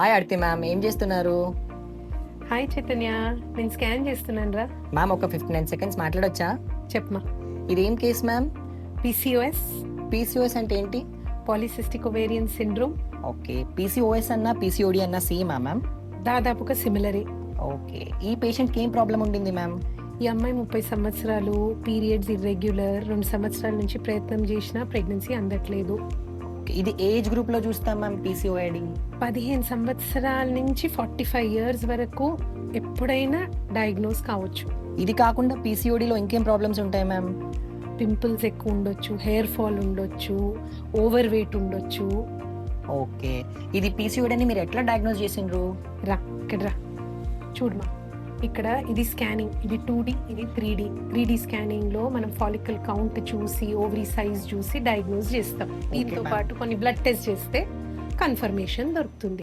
Hi ఆడితే ma'am ఏం చేస్తున్నారు? హాయ్ చైతన్య నేను స్కాన్ చేస్తున్నాను రా. మ్యామ్ ఒక ఫిఫ్టీ నైన్ సెకండ్స్ మాట్లాడొచ్చా చెప్పమా ఇదేం కేస్ మ్యామ్ పిసిఓఎస్ పీసీఓఎస్ అంటే ఏంటి? Polycystic ovarian syndrome okay PCOS అన్న పీసీఓడి అన్న సేమా మ్యామ్ దాదాపుగా సిమిలరే ఓకే ఈ పేషెంట్కి ఏం ప్రాబ్లం ఉండింది మ్యామ్ ఈ అమ్మాయి ముప్పై సంవత్సరాలు పీరియడ్స్ ఇర్రెగ్యులర్ రెండు సంవత్సరాల నుంచి ప్రయత్నం చేసినా ప్రెగ్నెన్సీ అందట్లేదు. ఓకే. ఇది ఏజ్ గ్రూప్లో చూస్తాం మ్యామ్ పీసీఓఐడి పదిహేను సంవత్సరాల నుంచి ఫార్టీ ఫైవ్ ఇయర్స్ వరకు ఎప్పుడైనా డయాగ్నోస్ కావచ్చు. ఇది కాకుండా పీసీఓడిలో ఇంకేం ప్రాబ్లమ్స్ ఉంటాయి మ్యామ్? పింపుల్స్ ఎక్కువ ఉండొచ్చు హెయిర్ ఫాల్ ఉండొచ్చు ఓవర్ వెయిట్ ఉండొచ్చు. ఓకే. ఇది పీసీఓడి అని మీరు ఎట్లా డయాగ్నోస్ చేసిండ్రు? రా ఇక్కడ రా. చూడమా ఇక్కడ ఇది స్కానింగ్ ఇది టూ డి ఇది త్రీ డి త్రీ డి స్కానింగ్లో మనం ఫాలికల్ కౌంట్ చూసి ఓవరీ సైజ్ చూసి డయాగ్నోస్ చేస్తాం. దీంతో. పాటు కొన్ని బ్లడ్ టెస్ట్ చేస్తే కన్ఫర్మేషన్ దొరుకుతుంది.